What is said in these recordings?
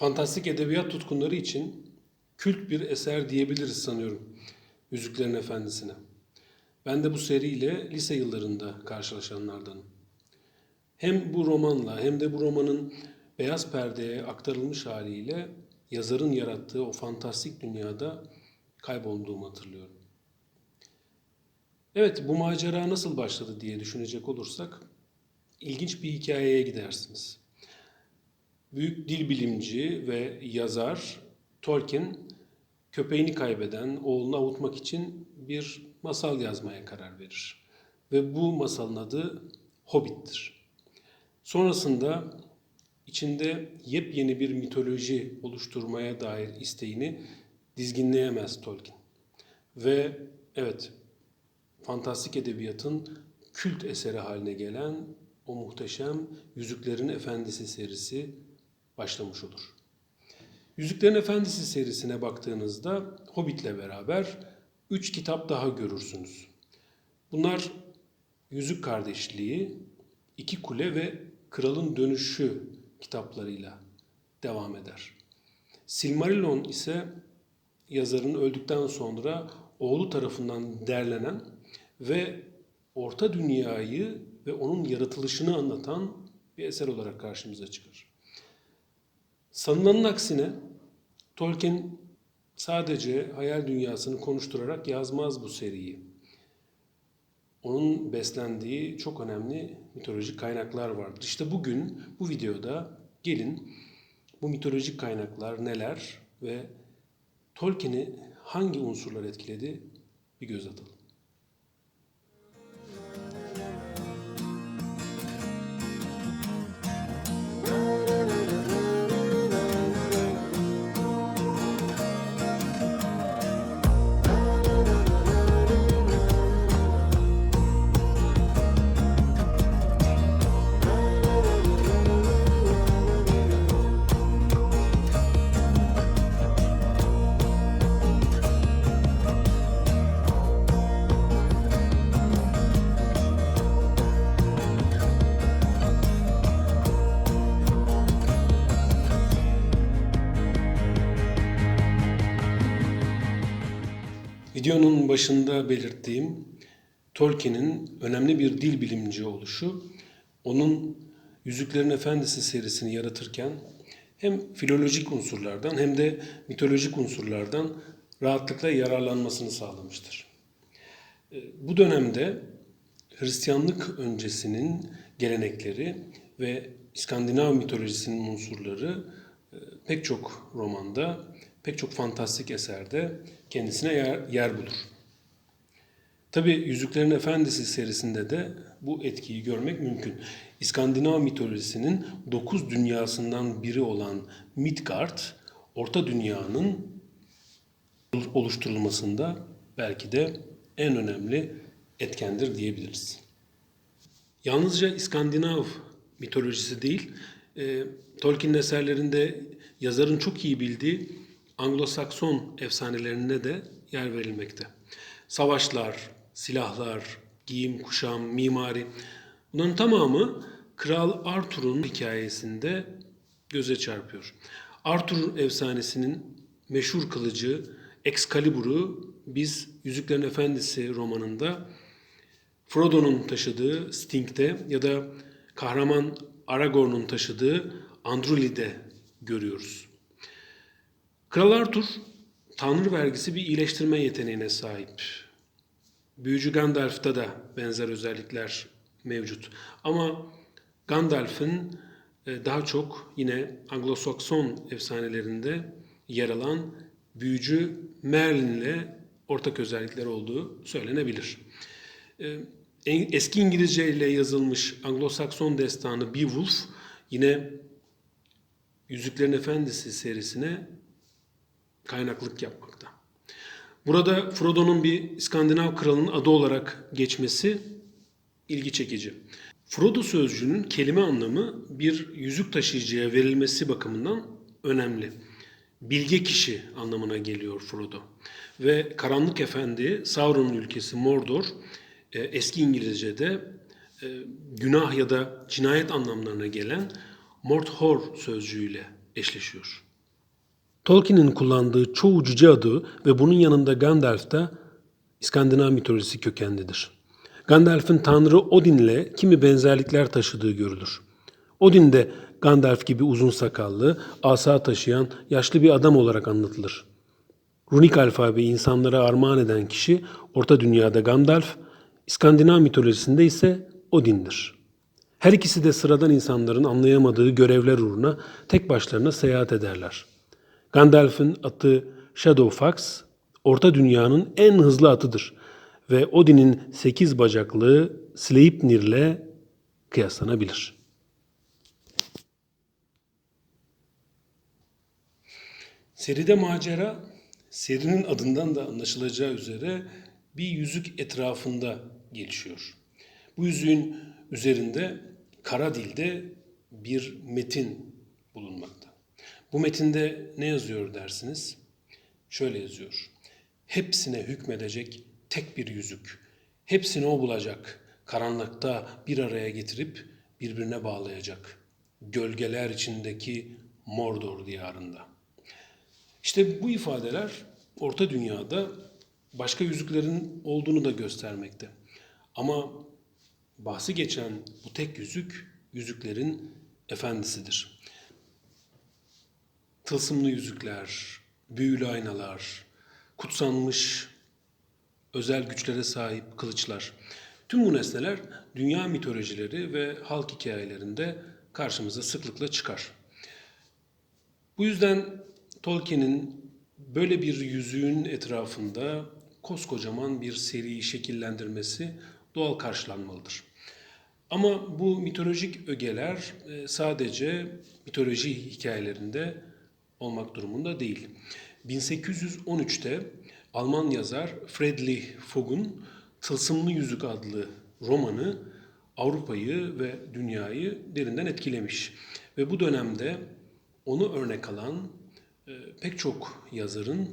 fantastik edebiyat tutkunları için kült bir eser diyebiliriz sanıyorum Yüzüklerin Efendisi'ne. Ben de bu seriyle lise yıllarında karşılaşanlardanım. Hem bu romanla hem de bu romanın beyaz perdeye aktarılmış haliyle yazarın yarattığı o fantastik dünyada kaybolduğumu hatırlıyorum. Evet, bu macera nasıl başladı diye düşünecek olursak ilginç bir hikayeye gidersiniz. Büyük dil bilimci ve yazar Tolkien köpeğini kaybeden oğlunu avutmak için bir masal yazmaya karar verir. Ve bu masalın adı Hobbit'tir. Sonrasında içinde yepyeni bir mitoloji oluşturmaya dair isteğini dizginleyemez Tolkien. Ve evet, fantastik edebiyatın kült eseri haline gelen o muhteşem Yüzüklerin Efendisi serisi başlamış olur. Yüzüklerin Efendisi serisine baktığınızda Hobbit'le beraber üç kitap daha görürsünüz. Bunlar Yüzük Kardeşliği, İki Kule ve Kralın Dönüşü kitaplarıyla devam eder. Silmarillion ise yazarın öldükten sonra oğlu tarafından derlenen ve Orta Dünyayı ve onun yaratılışını anlatan bir eser olarak karşımıza çıkar. Sanılanın aksine Tolkien sadece hayal dünyasını konuşturarak yazmaz bu seriyi. Onun beslendiği çok önemli mitolojik kaynaklar vardır. İşte bugün bu videoda gelin bu mitolojik kaynaklar neler ve Tolkien'i hangi unsurlar etkiledi bir göz atalım. Videonun başında belirttiğim Tolkien'in önemli bir dil bilimci oluşu, onun Yüzüklerin Efendisi serisini yaratırken hem filolojik unsurlardan hem de mitolojik unsurlardan rahatlıkla yararlanmasını sağlamıştır. E, Bu dönemde Hristiyanlık öncesinin gelenekleri ve İskandinav mitolojisinin unsurları e, pek çok romanda, pek çok fantastik eserde kendisine yer, yer bulur. Tabi Yüzüklerin Efendisi serisinde de bu etkiyi görmek mümkün. İskandinav mitolojisinin dokuz dünyasından biri olan Midgard, Orta Dünya'nın oluşturulmasında belki de en önemli etkendir diyebiliriz. Yalnızca İskandinav mitolojisi değil, e, Tolkien eserlerinde yazarın çok iyi bildiği Anglo-Sakson efsanelerine de yer verilmekte. Savaşlar, silahlar, giyim, kuşam, mimari bunların tamamı Kral Arthur'un hikayesinde göze çarpıyor. Arthur efsanesinin meşhur kılıcı Excalibur'u biz Yüzüklerin Efendisi romanında Frodo'nun taşıdığı Sting'de ya da kahraman Aragorn'un taşıdığı Andrúli'de görüyoruz. Kral Arthur tanrı vergisi bir iyileştirme yeteneğine sahip. Büyücü Gandalf'ta da benzer özellikler mevcut. Ama Gandalf'ın e, daha çok yine Anglo-Sakson efsanelerinde yer alan büyücü Merlin'le ortak özellikler olduğu söylenebilir. E, eski İngilizce ile yazılmış Anglo-Sakson destanı Beowulf yine Yüzüklerin Efendisi serisine kaynaklık yapmakta. Burada Frodo'nun bir İskandinav kralının adı olarak geçmesi ilgi çekici. Frodo sözcüğünün kelime anlamı bir yüzük taşıyıcıya verilmesi bakımından önemli. Bilge kişi anlamına geliyor Frodo. Ve Karanlık Efendi, Sauron'un ülkesi Mordor, e, eski İngilizce'de e, günah ya da cinayet anlamlarına gelen Mordhor sözcüğüyle eşleşiyor. Tolkien'in kullandığı çoğu cüce adı ve bunun yanında Gandalf da İskandinav mitolojisi kökenlidir. Gandalf'ın tanrı Odin'le kimi benzerlikler taşıdığı görülür. Odin de Gandalf gibi uzun sakallı, asa taşıyan yaşlı bir adam olarak anlatılır. Runik alfabeyi insanlara armağan eden kişi Orta Dünya'da Gandalf, İskandinav mitolojisinde ise Odin'dir. Her ikisi de sıradan insanların anlayamadığı görevler uğruna tek başlarına seyahat ederler. Gandalf'ın atı Shadowfax, Orta Dünya'nın en hızlı atıdır ve Odin'in sekiz bacaklı Sleipnir'le kıyaslanabilir. Seride macera, serinin adından da anlaşılacağı üzere bir yüzük etrafında gelişiyor. Bu yüzüğün üzerinde kara dilde bir metin bulunmakta. Bu metinde ne yazıyor dersiniz? Şöyle yazıyor. Hepsine hükmedecek tek bir yüzük. Hepsini o bulacak. Karanlıkta bir araya getirip birbirine bağlayacak. Gölgeler içindeki Mordor diyarında. İşte bu ifadeler Orta Dünya'da başka yüzüklerin olduğunu da göstermekte. Ama bahsi geçen bu tek yüzük yüzüklerin efendisidir. Tılsımlı yüzükler, büyülü aynalar, kutsanmış özel güçlere sahip kılıçlar. Tüm bu nesneler dünya mitolojileri ve halk hikayelerinde karşımıza sıklıkla çıkar. Bu yüzden Tolkien'in böyle bir yüzüğün etrafında koskocaman bir seri şekillendirmesi doğal karşılanmalıdır. Ama bu mitolojik ögeler e, sadece mitoloji hikayelerinde olmak durumunda değil. 1813'te Alman yazar Friedrich Voggt'un Tılsımlı Yüzük adlı romanı Avrupa'yı ve dünyayı derinden etkilemiş. Ve bu dönemde onu örnek alan e, pek çok yazarın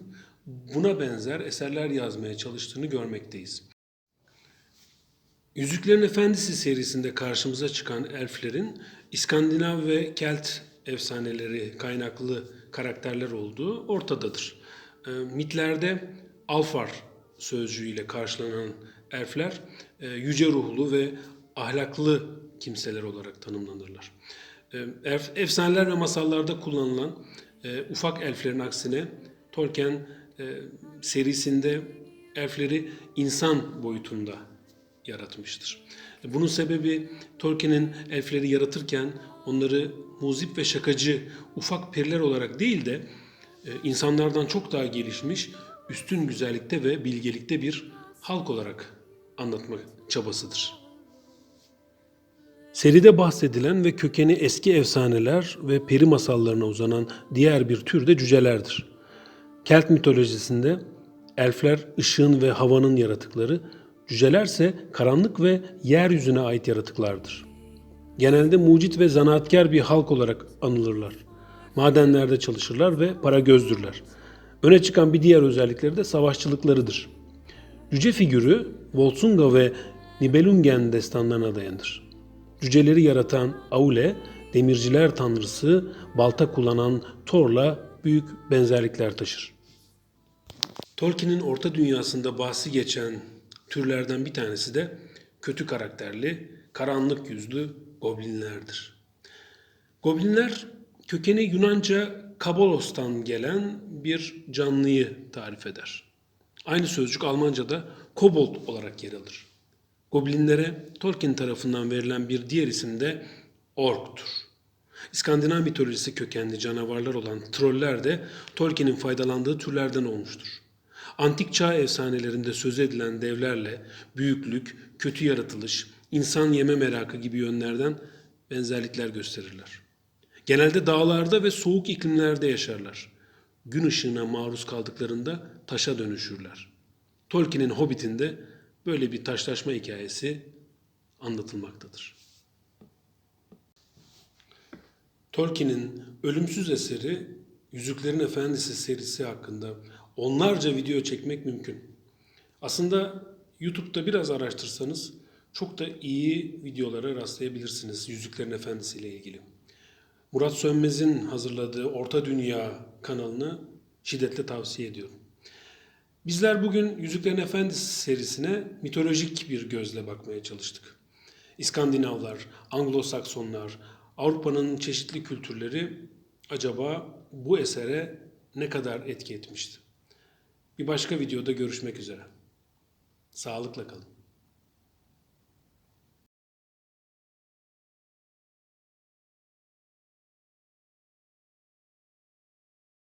buna benzer eserler yazmaya çalıştığını görmekteyiz. Yüzüklerin Efendisi serisinde karşımıza çıkan elflerin İskandinav ve Kelt efsaneleri kaynaklı karakterler olduğu ortadadır. E, mitlerde Alfar sözcüğüyle karşılanan elfler e, yüce ruhlu ve ahlaklı kimseler olarak tanımlanırlar. E, efsaneler ve masallarda kullanılan e, ufak elflerin aksine Tolkien e, serisinde elfleri insan boyutunda yaratmıştır. Bunun sebebi Tolkien'in elfleri yaratırken onları muzip ve şakacı ufak periler olarak değil de e, insanlardan çok daha gelişmiş, üstün güzellikte ve bilgelikte bir halk olarak anlatma çabasıdır. Seride bahsedilen ve kökeni eski efsaneler ve peri masallarına uzanan diğer bir tür de cücelerdir. Kelt mitolojisinde elfler ışığın ve havanın yaratıkları, cücelerse karanlık ve yeryüzüne ait yaratıklardır. Genelde mucit ve zanaatkar bir halk olarak anılırlar. Madenlerde çalışırlar ve para gözdürler. Öne çıkan bir diğer özellikleri de savaşçılıklarıdır. Cüce figürü Volsunga ve Nibelungen destanlarına dayanır. Cüceleri yaratan Aule, demirciler tanrısı, balta kullanan Thor'la büyük benzerlikler taşır. Tolkien'in Orta Dünyası'nda bahsi geçen türlerden bir tanesi de kötü karakterli, karanlık yüzlü goblinlerdir. Goblinler kökeni Yunanca kabolos'tan gelen bir canlıyı tarif eder. Aynı sözcük Almanca'da kobold olarak yer alır. Goblinlere Tolkien tarafından verilen bir diğer isim de orktur. İskandinav mitolojisi kökenli canavarlar olan troller de Tolkien'in faydalandığı türlerden olmuştur. Antik çağ efsanelerinde söz edilen devlerle büyüklük, kötü yaratılış, insan yeme merakı gibi yönlerden benzerlikler gösterirler. Genelde dağlarda ve soğuk iklimlerde yaşarlar. Gün ışığına maruz kaldıklarında taşa dönüşürler. Tolkien'in Hobbit'inde böyle bir taşlaşma hikayesi anlatılmaktadır. Tolkien'in ölümsüz eseri Yüzüklerin Efendisi serisi hakkında onlarca video çekmek mümkün. Aslında YouTube'da biraz araştırsanız çok da iyi videolara rastlayabilirsiniz Yüzüklerin Efendisi ile ilgili. Murat Sönmez'in hazırladığı Orta Dünya kanalını şiddetle tavsiye ediyorum. Bizler bugün Yüzüklerin Efendisi serisine mitolojik bir gözle bakmaya çalıştık. İskandinavlar, Anglo-Saksonlar, Avrupa'nın çeşitli kültürleri acaba bu esere ne kadar etki etmişti? Bir başka videoda görüşmek üzere. Sağlıkla kalın.